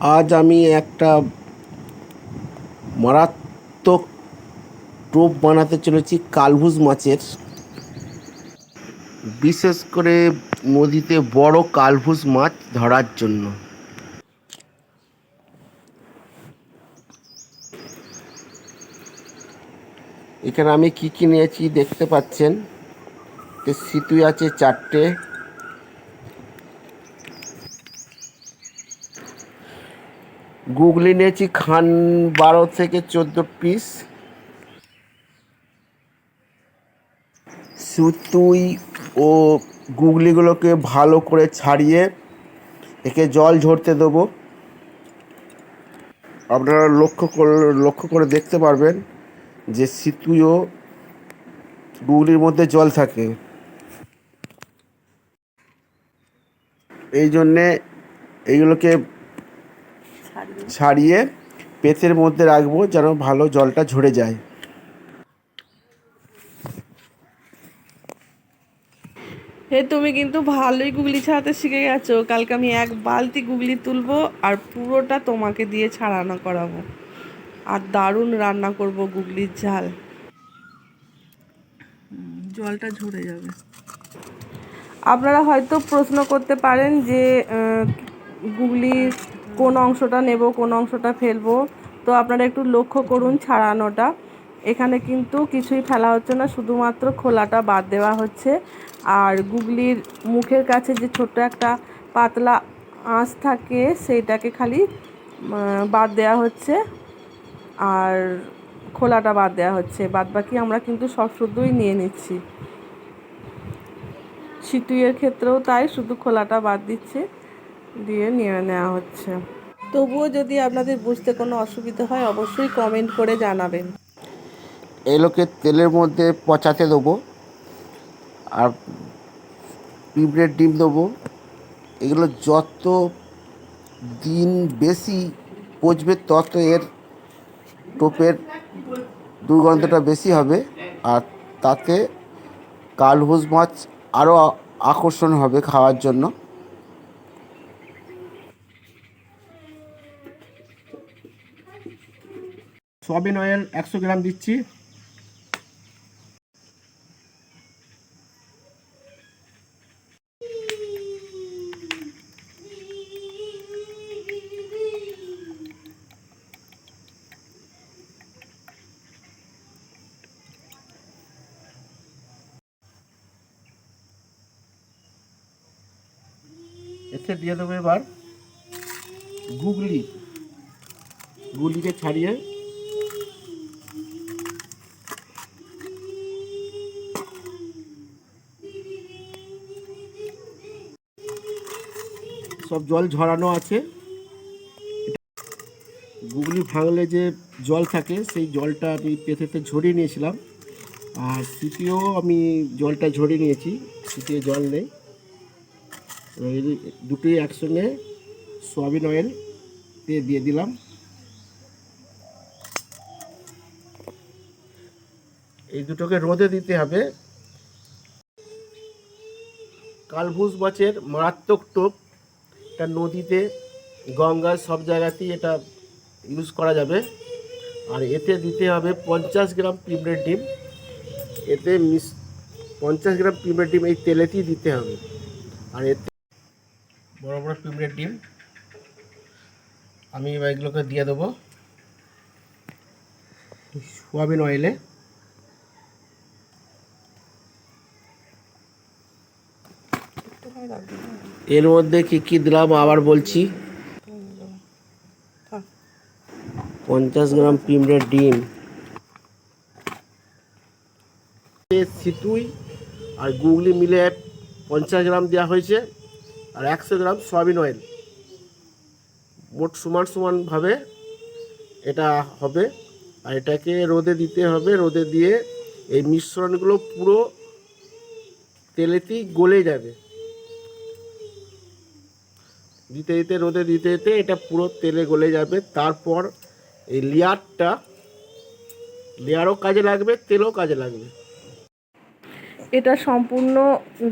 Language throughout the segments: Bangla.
আজ আমি একটা মারাত্মক টোপ বানাতে চলেছি কালভুজ মাছের। বিশেষ করে নদীতে বড় কালভুজ মাছ ধরার জন্য। এখানে আমি কি কি নিয়েছি দেখতে পাচ্ছেন? সিতুই আছে চারটে। গুগলি নিয়েছি খান বারো থেকে চোদ্দ পিস সুতুই ও গুগলিগুলোকে ভালো করে ছাড়িয়ে একে জল ঝরতে দেবো। আপনারা লক্ষ্য লক্ষ্য করে দেখতে পারবেন যে সিতুইও গুগলির মধ্যে জল থাকে। এই জন্যে এইগুলোকে ছাড়িয়ে পেতের মধ্যে রাখব যেন ভালো জলটা ঝরে যায়। হে তুমি কিন্তু ভালোই গুগলি ছাড়াতে শিখে গেছো। কালকে আমি এক বালতি গুগলি তুলবো আর পুরোটা তোমাকে দিয়ে ছাড়ানো করাবো। আর দারুণ রান্না করব গুগলির ঝাল। জলটা ঝরে যাবে। আপনারা হয়তো প্রশ্ন করতে পারেন যে আহ, গুগলির কোন অংশটা নেব, কোন অংশটা ফেলব। তো আপনারা একটু লক্ষ্য করুন ছাড়ানোটা। এখানে কিন্তু কিছুই ফেলা হচ্ছে না, শুধুমাত্র খোলাটা বাদ দেওয়া হচ্ছে। আর গুগলির মুখের কাছে যে ছোট্ট একটা পাতলা আঁশ থাকে, সেইটাকে খালি বাদ দেওয়া হচ্ছে। আর খোলাটা বাদ দেওয়া হচ্ছে। বাদ বাকি আমরা কিন্তু সব শুদ্ধই নিয়ে নিচ্ছি। সিতুইয়ের ক্ষেত্রেও তাই, শুধু খোলাটা বাদ দিচ্ছে। দিয়ে নিয়ে নেওয়া হচ্ছে। তবুও যদি আপনাদের বুঝতে কোনো অসুবিধা হয় অবশ্যই কমেন্ট করে জানাবেন। এগুলোকে তেলের মধ্যে পচাতে দেবো আর পিঁপড়ের ডিম দেবো। এগুলো যত দিন বেশি পচবে তত এর টোপের দুর্গন্ধটা বেশি হবে আর তাতে কালভুজ মাছ আরও আকর্ষণ হবে খাওয়ার জন্য। সয়াবিন অয়েল একশো গ্রাম দিচ্ছি। এতে দিয়ে দেবো এবার গুগলি। গুগলিকে ছাড়িয়ে সব জল ঝরানো আছে। গুগলি ভাঙলে যে জল থাকে, সেই জলটা আমি পেথেতে ঝরিয়ে নিয়েছিলাম। আর সিটিও আমি জলটা ঝরিয়ে নিয়েছি, সিটিয়ে জল নেই। দুটোই একসঙ্গে সয়াবিন অয়েল দিয়ে দিয়ে দিলাম। এই দুটোকে রোদে দিতে হবে। কালভুজ মাছের মারাত্মক টোপ এটা নদীতে গঙ্গা সব জায়গাতেই এটা ইউজ করা যাবে। আর এতে দিতে হবে পঞ্চাশ গ্রাম পিঁপড়ের ডিম। এতে মিস, পঞ্চাশ গ্রাম পিঁপড়ের ডিম এই তেলেতেই দিতে হবে। আর এতে বড় বড় পিঁপড়ের ডিম, আমি এবার এগুলোকে দিয়ে দেবো। সোয়াবিন অয়েলে এর মধ্যে কি কি দিলাম আবার বলছি? পঞ্চাশ গ্রাম পিঁপড়ের ডিম। সিতুই আর গুগলি মিলে পঞ্চাশ গ্রাম দেওয়া হয়েছে আর একশো গ্রাম সয়াবিন অয়েল। মোট সমান সমানভাবে এটা হবে আর এটাকে রোদে দিতে হবে, রোদে দিয়ে এই মিশ্রণগুলো পুরো তেলেতেই গলে যাবে। দিতে দিতে, রোদে দিতে দিতে এটা পুরো তেলে গলে যাবে। তারপর এই লেয়ারটা, লেয়ারও কাজে লাগবে, তেলও কাজে লাগবে। এটা সম্পূর্ণ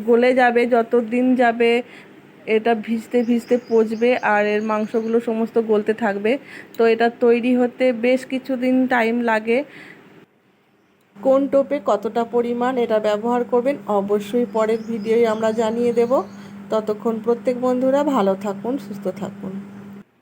গলে যাবে যত দিন যাবে এটা ভিজতে ভিজতে পচবে আর এর মাংসগুলো সমস্ত গলতে থাকবে। তো এটা তৈরি হতে বেশ কিছুদিন টাইম লাগে। কোন টোপে কতটা পরিমাণ এটা ব্যবহার করবেন অবশ্যই পরের ভিডিওয় আমরা জানিয়ে দেব। ততক্ষণ প্রত্যেক বন্ধুরা ভালো থাকুন সুস্থ থাকুন।